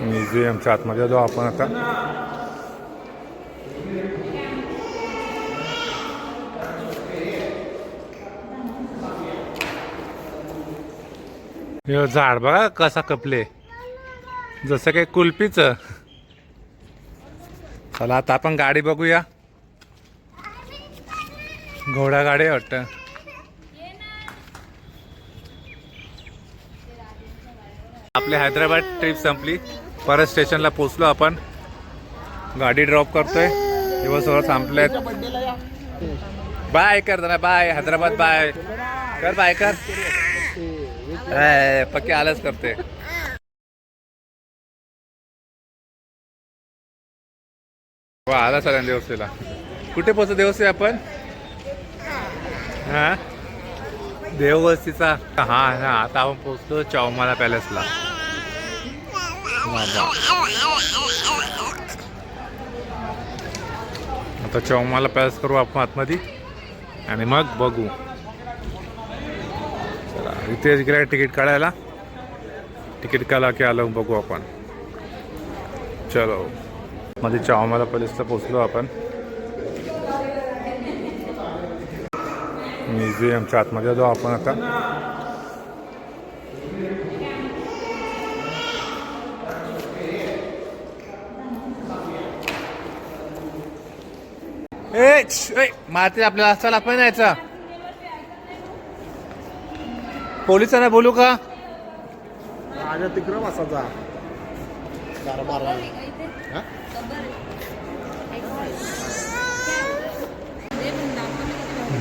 म्युझियमच्या आतमध्ये जाऊ आपण आता. हे झाड बघा कसा कपले. जसं काही कुल्फीचं. चला आता आपण गाडी बघूया. घोडा गाडी आहे वाटतं. आपली हैदराबाद ट्रिप संपली. परत स्टेशनला पोचलो आपण. गाडी ड्रॉप करतोय. दिवस संपलेत बाय कर जरा बाय हैदराबाद बाय कर बाय कर. पक्के आलंच करते वा आला सर देवस्थेला कुठे पोहोचतो देवस्थे आपण? हा? देववस्तीचा. हा हा आता आपण पोहोचतो चौमाला पॅलेसला आता चौमाला पॅलेस करू आपण आतमध्ये. आणि मग बघू. चला इथे गेला तिकीट काढायला. तिकीट काढा की आलं बघू आपण. चलो. मध्ये चौमाला पॅलेसला पोचलो आपण. म्युझियमच्या आतमध्ये जाऊ आपण आता. ए माती आपल्याला असताना आपण यायचा. पोलिसांना बोलू का? राजा बारा हा?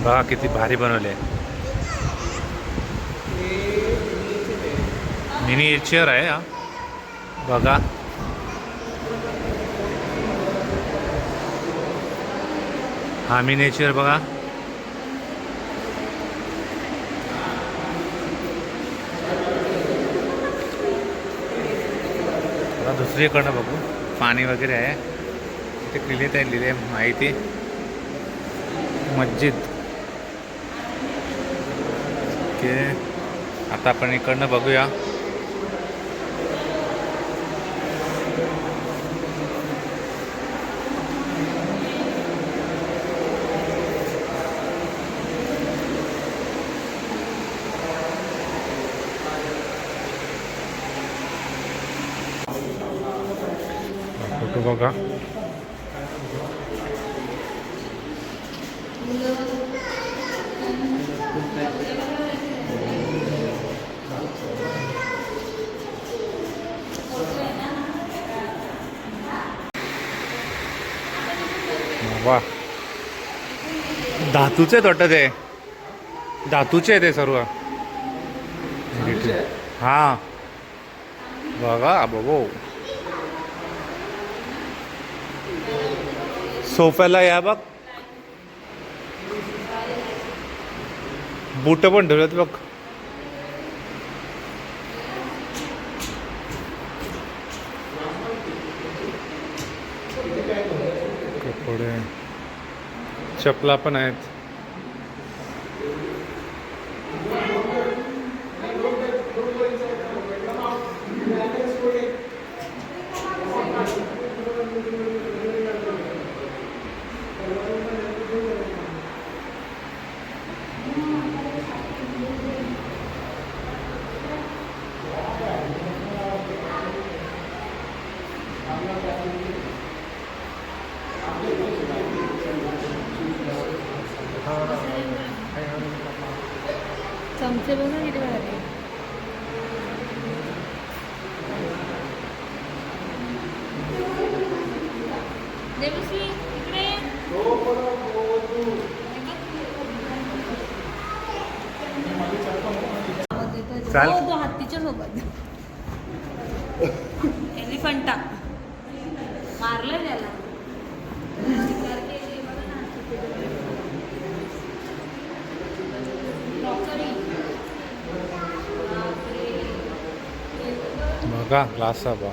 बघा किती भारी बनवले. मिनी चेअर आहे हा. बघा. हा मी नेचर बघा. दुसरीकडनं बघू. पाणी वगैरे आहे. इथे क्लिनिक आहे लिहिले माहिती. मस्जिद. ओके. आता आपण इकडनं बघूया. बघा वा धातूचे वाटतं ते धातूचे आहे ते सर्व हा बघा बघो सोफ्याला या बघ. बुट पण ठेवलेत बघ. कपडे. चपला पण आहेत. चमचे बघ ना किती भारी देवश्री इकडे ये. चाल. बघा ग्लास बा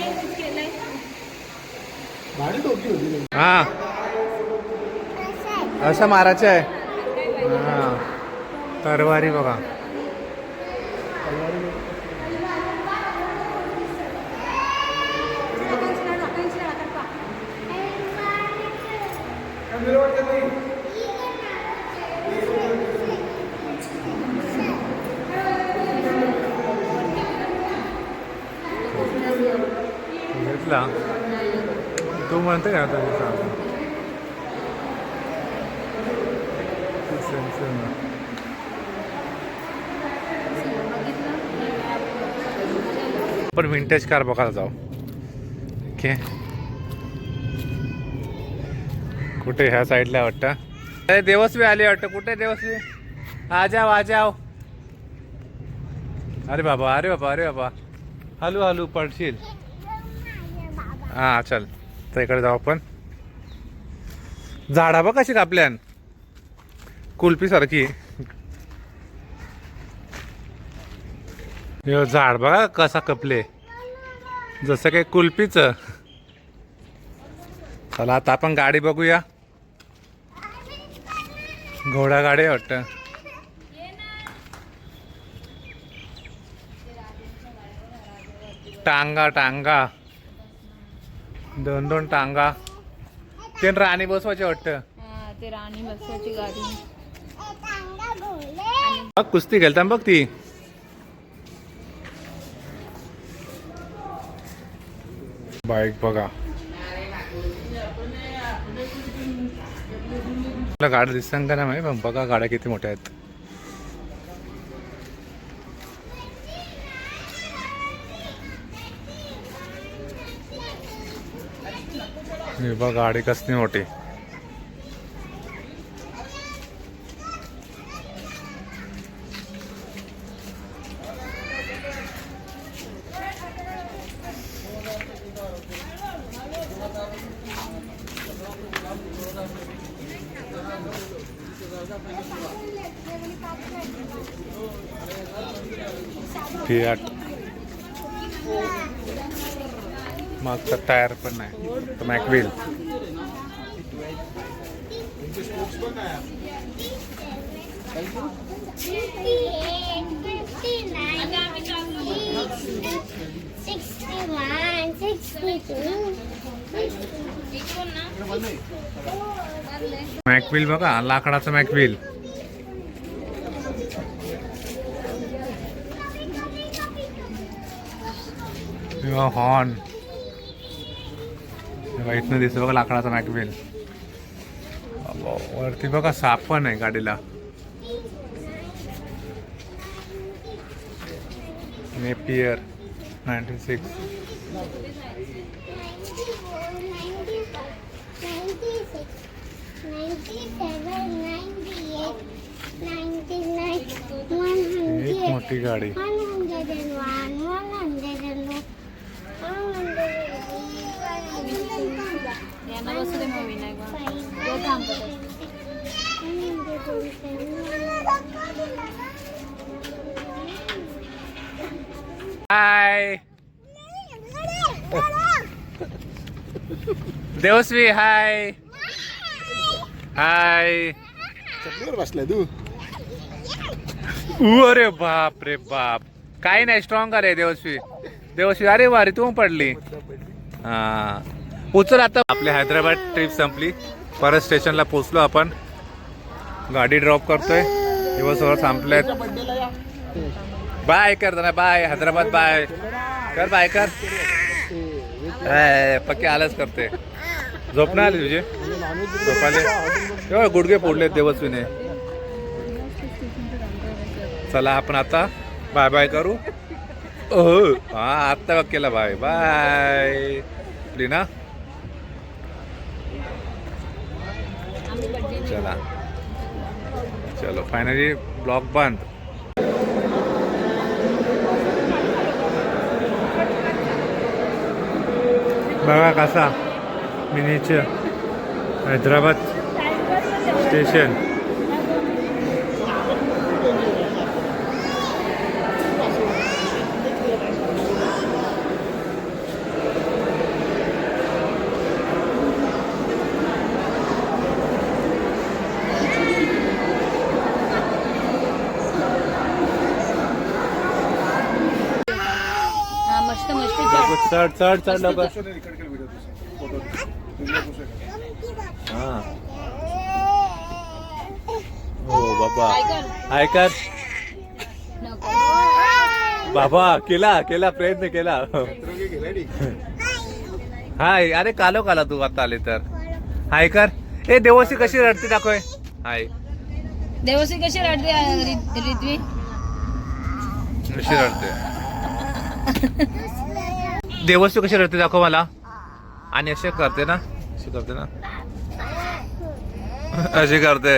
मोठी होती नाही. हा. असं मारायचं आहे. हा. तरवारी बघा. घेतला. तू म्हणते का आता दिवसा पण विंटेज कार बघायला जाऊ. ओके कुठे ह्या साईडला वाटतं? अरे देवस्वी आली वाटतं. कुठे देवस्वी? आ जाओ आ जाओ अरे बाबा अरे बाबा अरे बाबा. हलू हलू पडशील. हा चल. आता इकडे जाऊ आपण. झाडा बघ कशी कापल्यान. कुल्फी सारखी. झाड बघा कसा कपले. जसं काही कुल्फीच. चला आता आपण गाडी बघूया. घोडा गाडी वाटतं. टांगा टांगा. दोन दोन टांगा. ते राणी बसवायचे वाटतं. ते राणी गाडी. बघ कुस्ती खेळता बघ ती. बाईक बघा. मला गाड्या दिसतात का नाही माहिती, पण बघा गाड्या किती मोठ्या आहेत. गाडी कसली मोठी. फियाट मागचा टायर पण आहे तो मॅकविल मॅकविल बघा लाकडाचं मॅकविल हॉर्न बघा इथनं दिसतो बघा लाकडाचा मॅकवेल वरती बघा साप पण आहे गाडीला. नेपियर नाईन्टी सिक्स एक मोठी गाडी. हाय देवस्वी हाय हाय चटणीवर बसलाय तू. उ, अरे बाप रे बाप. काही नाही स्ट्रॉंग अरे देवस्वी. देवस्वी अरे वारी तू पडली. हा. उचल आता. आपली हैदराबाद ट्रिप संपली. परत स्टेशनला पोचलो आपण. गाडी ड्रॉप करतोय. दिवसभर संपलेत बाय कर जरा बाय हैदराबाद बाय कर बाय कर. पक्के आलंच करते झोपणं आली तुझी? झोपाले एवढे गुडघे फोडलेत देवस्वीने. चला आपण आता बाय बाय करू. ओह हा आत्ता बघ केला बाय बाय ना चला. चलो फायनली ब्लॉक बंद। बघा कसा मिनीचर हैदराबाद स्टेशन. चढ चढ चढ लवकर. हा. हो बाबा. काय कर बाबा केला केला प्रयत्न केला. हाय अरे कालो काला तू आता आले तर. हाय कर. ए देवसी कशी रडते दाखवय हाय. देवसी कशी रडते रिद्वी? कशी रडते? देवसी कशी रडते दाखव मला. आणि असे करते ना. असे करते ना. अशी करते.